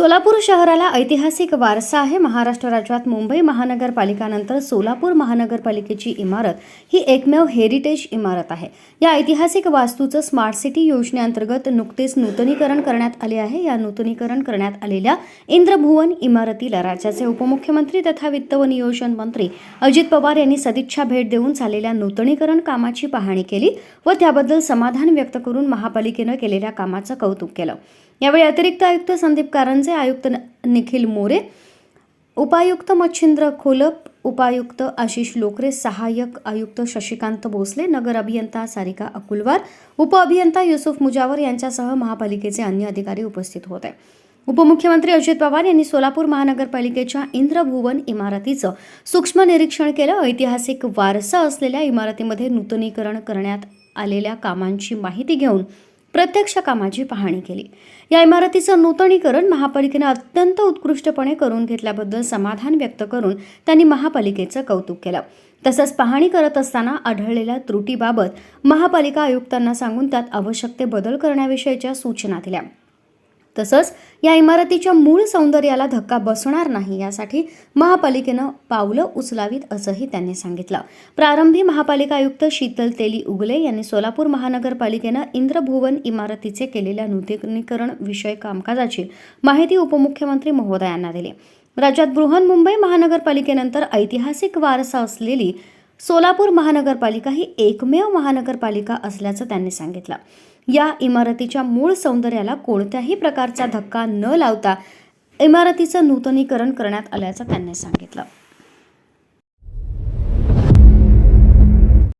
सोलापूर शहराला ऐतिहासिक वारसा आहे. महाराष्ट्र राज्यात मुंबई महानगरपालिकानंतर सोलापूर महानगरपालिकेची इमारत ही एकमेव हेरिटेज इमारत आहे. या ऐतिहासिक वास्तूचं स्मार्ट सिटी योजनेअंतर्गत नुकतेच नूतनीकरण करण्यात आले आहे. या नूतनीकरण करण्यात आलेल्या इंद्रभुवन इमारतीला राज्याचे उपमुख्यमंत्री तथा वित्त व नियोजन मंत्री अजित पवार यांनी सदिच्छा भेट देऊन झालेल्या नूतनीकरण कामाची पाहणी केली व त्याबद्दल समाधान व्यक्त करून महापालिकेनं केलेल्या कामाचं कौतुक केलं. यावेळी अतिरिक्त आयुक्त संदीप कारंजे आयुक्त निखिल मोरे उपायुक्त मच्छिंद्र खोलप उपायुक्त आशिष लोकरे सहाय्यक आयुक्त शशिकांत भोसले नगर अभियंता सारिका अकुलवार उपअभियंता युसुफ मुजावर यांच्यासह महापालिकेचे अन्य अधिकारी उपस्थित होते. उपमुख्यमंत्री अजित पवार यांनी सोलापूर महानगरपालिकेच्या इंद्रभुवन इमारतीचं सूक्ष्म निरीक्षण केलं. ऐतिहासिक वारसा असलेल्या इमारतीमध्ये नूतनीकरण करण्यात आलेल्या कामांची माहिती घेऊन प्रत्यक्ष कामाची पाहणी केली. या इमारतीचं नूतनीकरण महापालिकेनं अत्यंत उत्कृष्टपणे करून घेतल्याबद्दल समाधान व्यक्त करून त्यांनी महापालिकेचं कौतुक केलं. तसंच पाहणी करत असताना आढळलेल्या त्रुटीबाबत महापालिका आयुक्तांना सांगून त्यात आवश्यक ते बदल करण्याविषयीच्या सूचना दिल्या. तसंच या इमारतीच्या मूळ सौंदर्याला धक्का बसणार नाही यासाठी महापालिकेनं पावलं उचलावीत असंही त्यांनी सांगितलं. प्रारंभी महापालिका आयुक्त शीतल तेली उगले यांनी सोलापूर महानगरपालिकेनं इंद्रभुवन इमारतीचे केलेल्या नूतनीकरण विषय कामकाजाची माहिती उपमुख्यमंत्री महोदयांना दिली. राज्यात बृहन्मुंबई महानगरपालिकेनंतर ऐतिहासिक वारसा असलेली सोलापूर महानगरपालिका ही एकमेव महानगरपालिका असल्याचं त्यांनी सांगितलं. या इमारतीच्या मूळ सौंदर्याला कोणत्याही प्रकारचा धक्का न लावता इमारतीचं नूतनीकरण करण्यात आल्याचं त्यांनी सांगितलं.